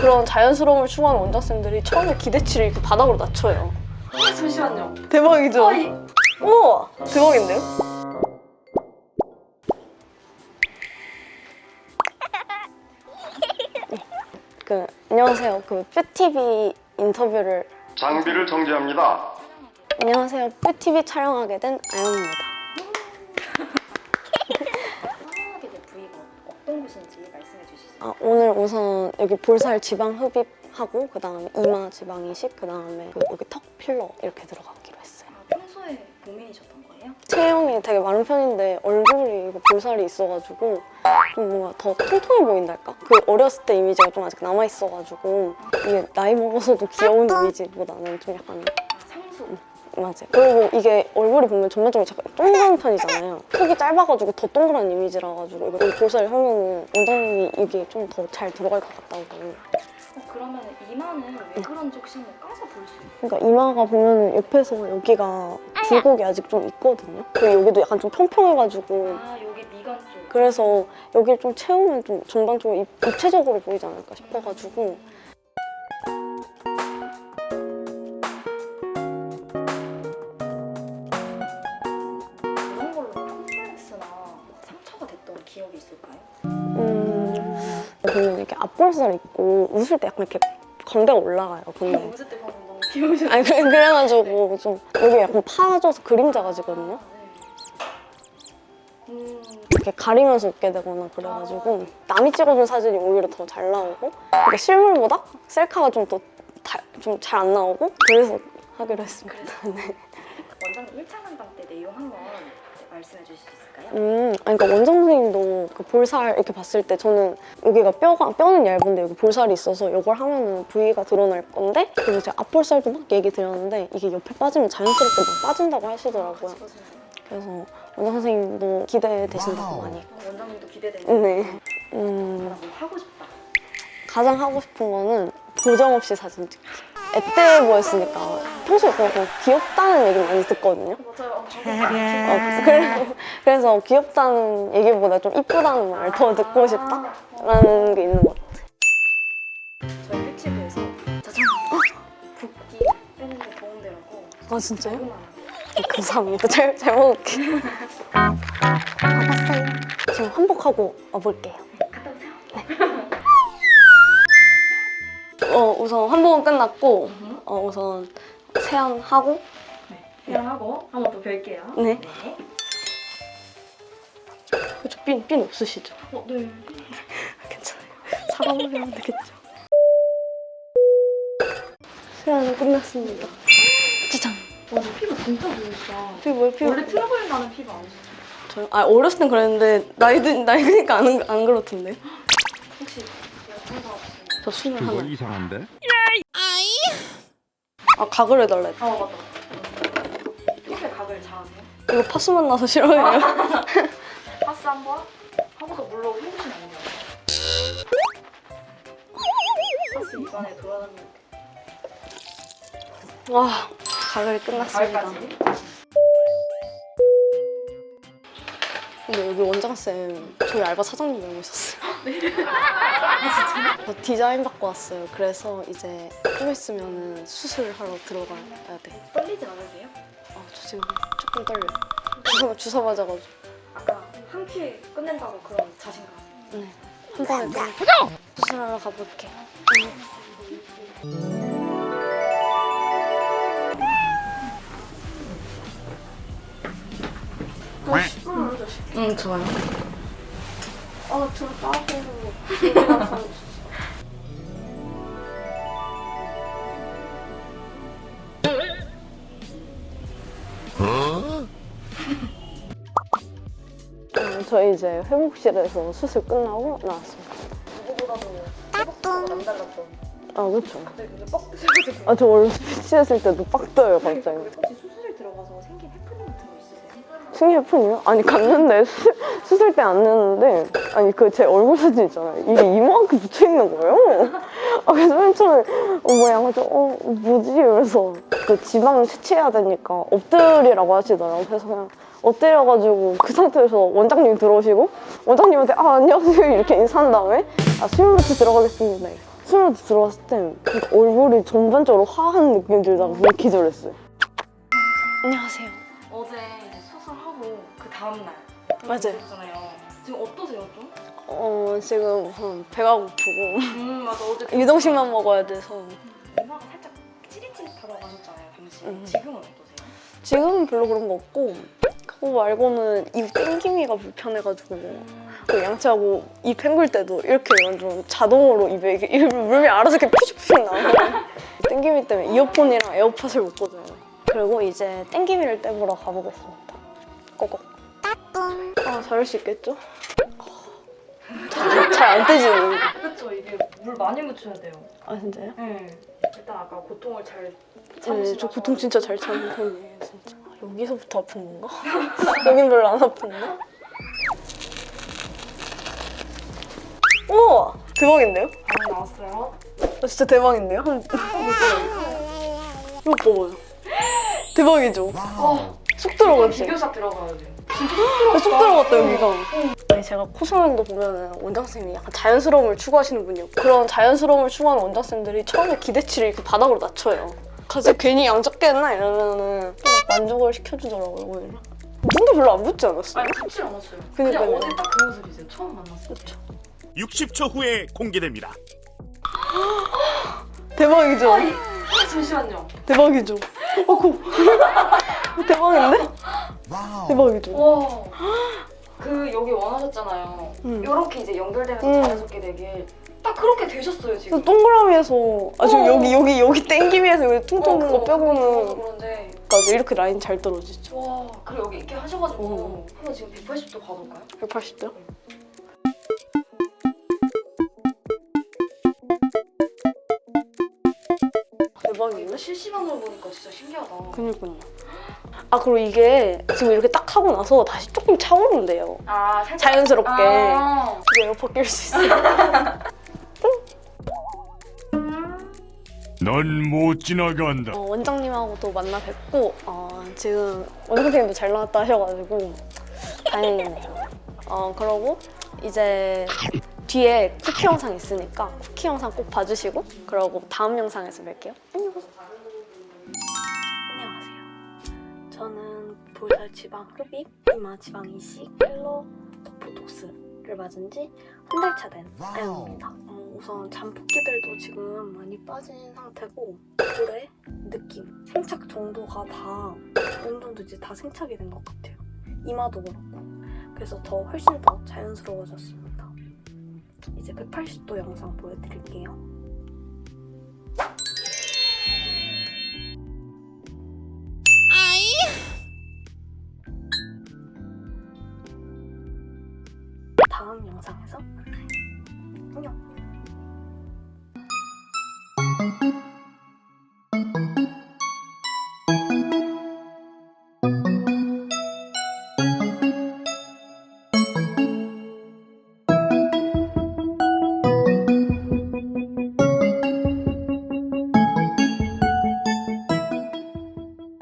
그런 자연스러움을 추구하는 원장쌤들이 처음에 기대치를 이렇게 바닥으로 낮춰요. 아, 잠시만요. 대박이죠? 아, 이... 우와 대박인데요? 그 안녕하세요 그 뾰TV 인터뷰를 장비를 정지합니다. 안녕하세요 뾰TV 촬영하게 된 아영입니다 촬영하게 된 부위가 어떤 곳인지 말씀해 주시죠. 아, 오늘 우선 여기 볼살 지방 흡입하고 그 다음에 이마 지방 이식 그 다음에 여기 턱 필러 이렇게 들어가기로 했어요 아, 평소에 고민이셨던 거예요? 체형이 되게 마른 편인데 얼굴이 볼살이 있어가지고 좀 뭔가 더 통통해 보인달까? 그 어렸을 때 이미지가 좀 아직 남아있어가지고 이게 나이 먹어서도 귀여운 이미지보다는 좀 약간 아, 상수. 맞아요. 그리고 이게 얼굴이 보면 전반적으로 약간 동그란 편이잖아요. 턱이 짧아가지고 더 동그란 이미지라 가지고 이거 이 볼살 하면은 원장님이 이게 좀 더 잘 들어갈 것 같다고. 어, 그러면 이마는 왜 그런지 혹시 한번 까서 볼 수 있어요? 그러니까 이마가 보면 옆에서 여기가 굴곡이 아직 좀 있거든요. 그리고 여기도 약간 좀 평평해가지고 아, 여기 미간 쪽. 그래서 여기를 좀 채우면 좀 전반적으로 입- 입체적으로 보이지 않을까 싶어가지고 보면 이렇게 앞볼살 있고 웃을 때 약간 이렇게 광대가 올라가요. 근데 웃을 때 방금 너무 귀여우셨어요. 아니 그래, 그래가지고 좀 여기 약간 파져서 그림자가 지거든요. 음, 이렇게 가리면서 웃게 되거나 그래가지고 남이 찍어준 사진이 오히려 더 잘 나오고 그러니까 실물보다 셀카가 좀 더 좀 잘 안 나오고 그래서 하기로 했습니다. 네. 원장님 1차 상담 때 내용 한번 말씀해 주실 수 있을까요? 음, 아니, 그러니까 원장 선생님도 그 볼살 이렇게 봤을 때 저는 여기가 뼈가 뼈는 얇은데 여기 볼살이 있어서 이걸 하면은 부위가 드러날 건데 그래서 제가 앞볼살도 막 얘기 드렸는데 이게 옆에 빠지면 자연스럽게 막 빠진다고 하시더라고요. 그래서 원장 선생님도 기대되신다고 많이. 어, 원장님도 기대되는 네. 음, 뭐 하고 싶다. 가장 하고 싶은 거는 보정 없이 사진 찍기. 애 때 보였으니까 평소에 그냥 좀 귀엽다는 얘기 많이 듣거든요. 맞아요. 어, 그래, 그래서 귀엽다는 얘기보다 좀 이쁘다는 말 더 듣고 싶다라는 게 있는 것 같아요. 저희 팩치부에서 짜잔 붓기 빼는데 도움되라고 아 진짜요? 조그만 감사합니다. 잘, 잘 먹을게요. 가봤어요. 지금 환복하고 와볼게요. 갔다 오세요. 어, 우선 환복은 끝났고 어, 우선 세안하고 그냥하고 한번 또 뵐게요. 네. 네. 그쵸, 핀, 핀 없으시죠? 어, 네. 괜찮아요. 사과하면 되겠죠. 세안은 끝났습니다. 짜잔. 와, 저 피부 진짜 좋으시다. 피부 뭐 피부 원래 트러블 나는 피부 아니시죠? 저요? 아 어렸을 땐 그랬는데 나이 드니까 안, 안 그렇던데. 혹시? 저 스물 그거 하나. 이상한데? 아 각을 해달라 했다. 아, 맞다. 피부에 각을 잘하세요? 이거 파스 만 나서 싫어해요. 파스 한 번 하고서 물로 헹구시면 안 돼요. 파스 입안에 돌아다니는 와 가글이 끝났습니다. 가을까지. 근데 여기 원장 쌤 저희 알바 사장님 알고 있었어요. 저 디자인 받고 왔어요. 그래서 이제 좀 있으면 수술하러 들어가야 돼. 떨리지 않으세요? 아 저 지금 조금 떨려요. 주사 주사 맞아가지고. 아까 한 큐에 끝낸다고 그런 자신감. 네. 한 번에 끝내. 수술하러 가볼게. 응, 좋아요. 아, 저 따고. 음, 저희 이제 회복실에서 수술 끝나고 나왔습니다. 아, 그렇죠. 근데 그게 뻑 뜨셔가지고. 아, 저 원래 피치했을 때도 빡 떠요, 갑자기. 혹시 수술에 들어가서 생긴 해프닝 같은 거 승예품이요? 아니, 갔는데 수, 수술 때 안 냈는데, 아니, 그 제 얼굴 사진 있잖아요. 이게 이만큼 붙어 있는 거예요. 아, 그래서 맨 처음에, 어, 뭐야, 가지고, 어, 뭐지? 이러면서 그 지방 채취해야 되니까 엎드리라고 하시더라고요. 그래서 그냥 엎드려가지고 그 상태에서 원장님 들어오시고, 원장님한테, 아, 안녕하세요. 이렇게 인사한 다음에, 아, 수면부터 들어가겠습니다. 수술 들어갔을 때 얼굴이 전반적으로 화한 느낌이 들다가 왜 기절했어요. 안녕하세요. 어제 이제 수술하고 그 다음 날 맞아요. 잖아요 지금 어떠세요 좀? 어 지금 우선 배가 고프고 음 맞아 어제 유동식만 먹어야 돼서 이마가 살짝 찌릿찌릿하다고 하셨잖아요 당시. 음. 지금은 어떠세요? 지금은 별로 그런 거 없고 그거 말고는 입 땡기미가 불편해가지고 그 양치하고 입 헹굴 때도 이렇게 완전 자동으로 입에 이게 입 물이 알아서 이렇게 푸식푸식 나와요. 땡기미 때문에 이어폰이랑 에어팟을 못 꽂아요. 그리고 이제 땡기미를 떼보러 가보겠습니다. 꼬꼬. 아 잘할 수 있겠죠? 잘 안 떼지는. 그렇죠 이게 물 많이 묻혀야 돼요. 아 진짜요? 네. 일단 아까 고통을 잘 네, 저 참으시라서. 보통 진짜 잘 참는 편이에요, 진짜. 여기서부터 아픈 건가? 여긴 별로 안 아픈데? 우와! 대박인데요? 아 나왔어요. 아, 진짜 대박인데요? 한... 이거 봐봐요. 대박이죠? 쑥 들어갔지? 비교사 들어가야 돼. 쑥 들어갔다, 여기가. 아니, 제가 코스면도 보면은 원장 쌤이 약간 자연스러움을 추구하시는 분이었고 그런 자연스러움을 추구하는 원장 쌤들이 처음에 기대치를 이렇게 바닥으로 낮춰요. 가서 괜히 양 적게 했나 이러면은 또 만족을 시켜주더라고요, 오히려. 눈도 별로 안 붓지 않았어요? 아니 붙질 않았어요. 그니까요. 그냥 어제 딱 그 모습이세요. 처음 만났을 때. 60초 후에 공개됩니다. 대박이죠? 아니, 아, 잠시만요. 대박이죠? 어, 고. 대박인데? 대박이죠? 와. 그 여기 원하셨잖아요. 음. 이렇게 이제 연결되면서 음. 자연스럽게 되길 딱 그렇게 되셨어요 지금. 그래서 동그라미에서 아 지금 어. 여기 여기 여기 땡기미에서 여기 퉁퉁 든거 어, 빼고는 그런데 맞아 이렇게 라인 잘 떨어지죠. 와 그리고 여기 이렇게 하셔가지고 어. 한번 지금 180도 가볼까요? 180도? 대박이네. 이거 실시간으로 보니까 진짜 신기하다. 그니까요. 아 그리고 이게 지금 이렇게 딱 하고 나서 다시 조금 차오른대요. 아 살짝 자연스럽게 아. 이제 에어팟 낄 수 있어요. 넌 못 지나간다. 어, 원장님하고도 만나 뵙고 어, 지금 원장 선생님도 잘 나왔다 하셔가지고 다행이네요. 어 그러고 이제 뒤에 쿠키 영상 있으니까 쿠키 영상 꼭 봐주시고 그러고 다음 영상에서 뵐게요. 안녕. 안녕하세요. 저는 볼살 지방 흡입, 이마 지방 이식, 필러, 보톡스를 맞은 지 한 달 차 된 아영입니다. 어, 우선 잠복기들도 지금 많이 빠진 상태고 볼의 느낌, 생착 정도가 다 어느 정도 이제 다 생착이 된 것 같아요. 이마도 그렇고 그래서 더 훨씬 더 자연스러워졌습니다. 이제 180도 영상 보여드릴게요. 다음 영상에서 만나요. 안녕.